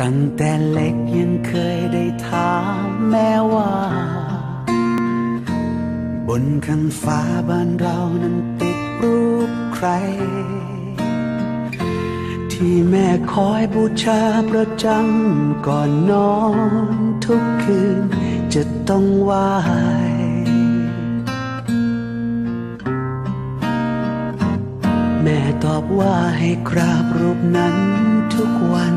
ตั้งแต่เล็กยังเคยได้ถามแม่ว่า บนคันฟ้าบ้านเรานั้นติดรูปใคร ที่แม่คอยบูชาประจำก่อนนอนทุกคืนจะต้องไหวแม่ตอบว่าให้กราบรูปนั้นทุกวัน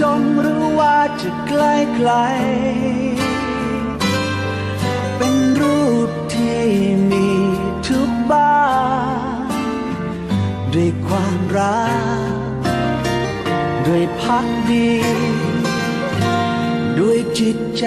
จงหรือว่าจะใกล้ไกล เป็นรูปที่มีทุกบ้านด้วยความรัก ด้วยพักดี ด้วยจิตใจ